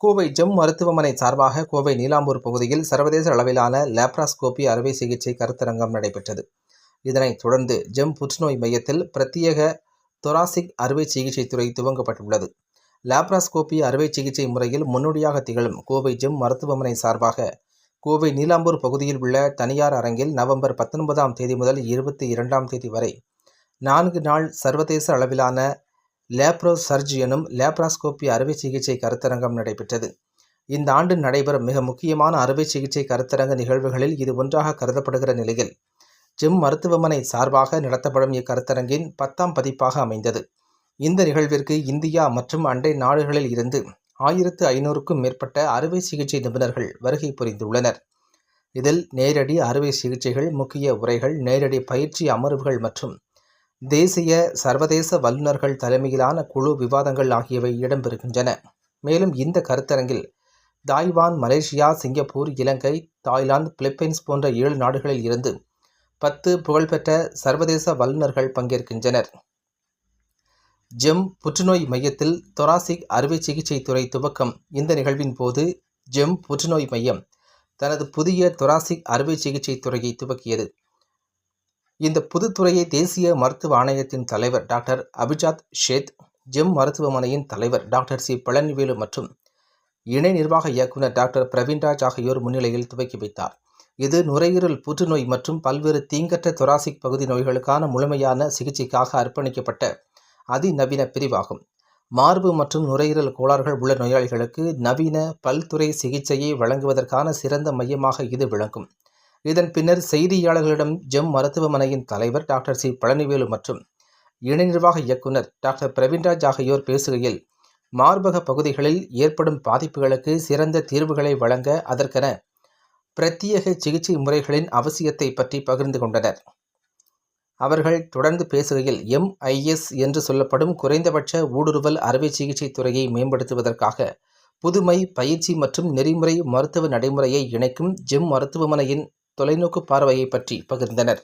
Kovai GeM மருத்துவமனை சார்பாக கோவை நீலாம்பூர் பகுதியில் சர்வதேச அளவிலான லேப்ராஸ்கோபி அறுவை சிகிச்சை கருத்தரங்கம் நடைபெற்றது. இதனைத் தொடர்ந்து ஜெம் புற்றுநோய் மையத்தில் பிரத்யேக தொராசிக் அறுவை சிகிச்சை துறை துவங்கப்பட்டுள்ளது. லேப்ராஸ்கோபி அறுவை சிகிச்சை முறையில் முன்னோடியாக திகழும் கோவை ஜெம் மருத்துவமனை சார்பாக கோவை நீலாம்பூர் பகுதியில் உள்ள தனியார் அரங்கில் நவம்பர் பத்தொன்பதாம் தேதி முதல் இருபத்தி இரண்டாம் தேதி வரை நான்கு நாள் சர்வதேச அளவிலான லேப்ரோ சர்ஜ் எனும் லேப்ராஸ்கோபி அறுவை சிகிச்சை கருத்தரங்கம் நடைபெற்றது. இந்த ஆண்டு நடைபெறும் மிக முக்கியமான அறுவை சிகிச்சை கருத்தரங்க நிகழ்வுகளில் இது ஒன்றாக கருதப்படுகிற நிலையில் ஜிம் மருத்துவமனை சார்பாக நடத்தப்படும் இக்கருத்தரங்கின் பத்தாம் பதிப்பாக அமைந்தது. இந்த நிகழ்விற்கு இந்தியா மற்றும் அண்டை நாடுகளில் இருந்து ஆயிரத்து ஐநூறுக்கும் மேற்பட்ட அறுவை சிகிச்சை நிபுணர்கள் வருகை புரிந்துள்ளனர். இதில் நேரடி அறுவை சிகிச்சைகள் முக்கிய உரைகள் நேரடி பயிற்சி அமர்வுகள் மற்றும் தேசிய சர்வதேச வல்லுநர்கள் தலைமையிலான குழு விவாதங்கள் ஆகியவை இடம்பெறுகின்றன. மேலும் இந்த கருத்தரங்கில் Taiwan Malaysia Singapore Ilangai Thailand Philippines போன்ற ஏழு நாடுகளில் இருந்து பத்து புகழ்பெற்ற சர்வதேச வல்லுநர்கள் பங்கேற்கின்றனர். ஜெம் புற்றுநோய் மையத்தில் தொராசிக் அறுவை சிகிச்சை துறை துவக்கம். இந்த நிகழ்வின் போது ஜெம் புற்றுநோய் மையம் தனது புதிய தொராசிக் அறுவை சிகிச்சை துறையை துவக்கியது. இந்த புதுத்துறையை தேசிய மருத்துவ ஆணையத்தின் தலைவர் டாக்டர் அபிஜாத் ஷேத் ஜெம் மருத்துவமனையின் தலைவர் டாக்டர் சி. பழனிவேலு மற்றும் இணை நிர்வாக இயக்குநர் டாக்டர் பிரவீன்ராஜ் ஆகியோர் முன்னிலையில் துவக்கி வைத்தார். இது நுரையீரல் புற்றுநோய் மற்றும் பல்வேறு தீங்கற்ற தொராசிக் பகுதி நோய்களுக்கான முழுமையான சிகிச்சைக்காக அர்ப்பணிக்கப்பட்ட அதிநவீன பிரிவாகும். மார்பு மற்றும் நுரையீரல் கோளாறுகள் உள்ள நோயாளிகளுக்கு நவீன பல்துறை சிகிச்சையை வழங்குவதற்கான சிறந்த மையமாக இது விளங்கும். இதன் பின்னர் செய்தியாளர்களிடம் ஜெம் மருத்துவமனையின் தலைவர் டாக்டர் சி. பழனிவேலு மற்றும் இணை நிர்வாக இயக்குனர் டாக்டர் பிரவீன்ராஜ் ஆகியோர் பேசுகையில் மார்பக பகுதிகளில் ஏற்படும் பாதிப்புகளுக்கு சிறந்த தீர்வுகளை வழங்க அதற்கென பிரத்யேக சிகிச்சை முறைகளின் அவசியத்தை பற்றி பகிர்ந்து கொண்டனர். அவர்கள் தொடர்ந்து பேசுகையில் எம்ஐஎஸ் என்று சொல்லப்படும் குறைந்தபட்ச ஊடுருவல் அறுவை சிகிச்சை துறையை மேம்படுத்துவதற்காக புதுமை பயிற்சி மற்றும் நெறிமுறை மருத்துவ நடைமுறையை இணைக்கும் ஜெம் மருத்துவமனையின் தொலைநோக்கு பார்வையை பற்றி பகிர்ந்தனர்.